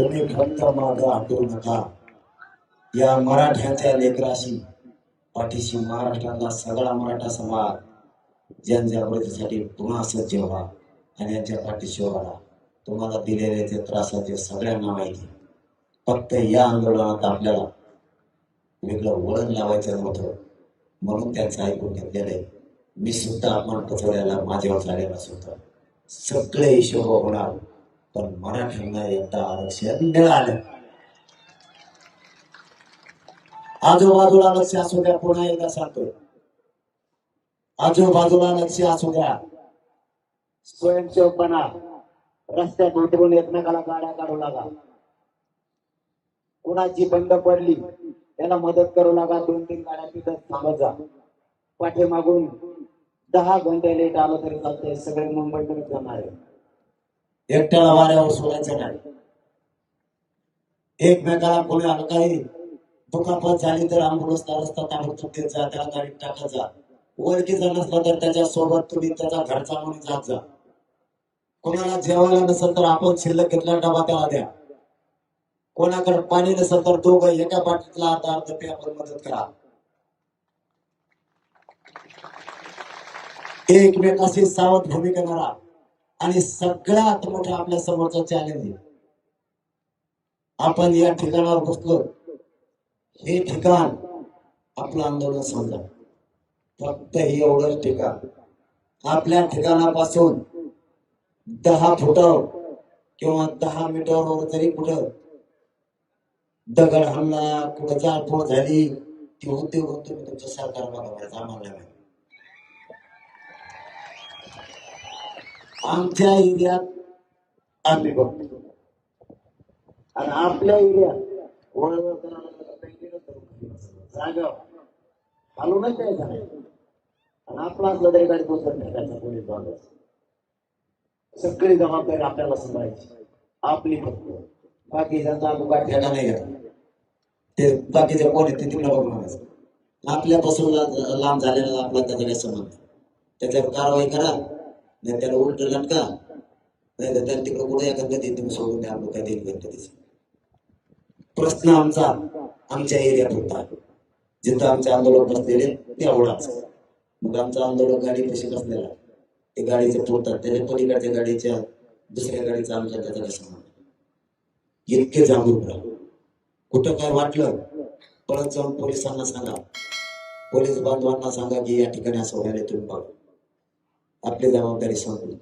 तुम्ही फक्त माझा हटू नका. या मराठ्याच्या लेकराशी पाठीशी महाराष्ट्रातला सगळा मराठा समाज जनजागृतीसाठी पुन्हा सज्ज व्हा आणि यांच्या पाठीशी व्हा तुम्हाला दिलेले ते त्रासाचे सगळ्यांना माहिती फक्त या आंदोलनात आपल्याला वेगळं वळण लावायचं नव्हतं. म्हणून त्यांचं ऐकून घेतलेलं आहे. मी सुद्धा आपण पचवल्याला माझ्यावर झालेला सुद्धा. सगळे हिशोब होणार. पण मराठ्यांना यंदा आरक्षण मिळालं आजूबाजूला लक्ष असू द्या पुन्हा एकदा सांगतो. आजूबाजूला लक्ष असू द्या. स्वयंसेवकपणा रस्त्यात उतरून एकमेकाला गाड्या काढू लागा. कुणाची बंद पडली त्याला मदत करू लागा. दोन तीन गाड्या तिथं थांबत जा. पाठीमागून दहा घंटे लेट आलो तरी चालतंय. सगळे मुंबईकडे जाणार आहे. एकट्याला वाऱ्यावर सोडायचं नाही. एकमेकाला कोणी काही दुखापत झाली तर अँब्युलन्सला रस्ता ताबडतोब देत जा त्याला गाडीत टाकत जा. ओळखीचा नसला तर त्याच्या सोबत तुम्ही त्याचा घरचा म्हणून जात जा. कोणाला जेवायला नसेल तर आपण शिल्लक घेतला डबा त्याला द्या. कोणाकडे पाणी नसेल तर दोघं एका बाटलीतला अर्धा अर्ध पे आपण मदत करा. एकमेकाशी सावध भूमिका करा. आणि सगळ्यात मोठं आपल्या समोरचं चॅलेंज आहे. आपण या ठिकाणावर बसलो. हे ठिकाण आपलं आंदोलन समजा. फक्त हे एवढंच ठिकाण. आपल्या ठिकाणापासून दहा फुटं किंवा दहा मीटरवर जरी कुठं दगड हमला कुठं जाळपोळ झाली ती होते होते तुमचं सरकार बघायचं आम्हाला नाही. आमच्या एरियात आम्ही बघतो. आणि आपल्या एरियात वळवळ करायला जागा नाही झालं आणि आपला असलं तरी गाडी पोचत नाही त्याचा पोलीस सगळी जबाबदारी आपल्याला सांभाळायची. आपली फक्त. बाकीच्यांचा नाही ते बाकीचे कोण येते तिकडे बघणार आपल्यापासून लांब झालेला आपला त्याचा काही संबंध त्याच्यावर कारवाई करा. नाही त्याला उलट लटका. नाही तर त्याला तिकडे कुठे एखाद्या तुम्ही सोडून द्या आपलं काय देईल गणपतीचं प्रश्न आमचा आमच्या एरियात होता. जिथं आमचे आंदोलन बसलेले तेवढाच मग आमचं आंदोलन गाडी कशी बसलेला? ते गाडीचे पोतात त्याच्या पलीकडच्या गाडीच्या दुसऱ्या गाडीचा आमच्या त्याचा काय इतके जागरूक राहा कुठं काय वाटलं? परत जाऊन पोलिसांना सांगा. पोलीस बांधवांना सांगा की या ठिकाणी असं व्हायला तुम्ही बघा. आपली जबाबदारी सांगू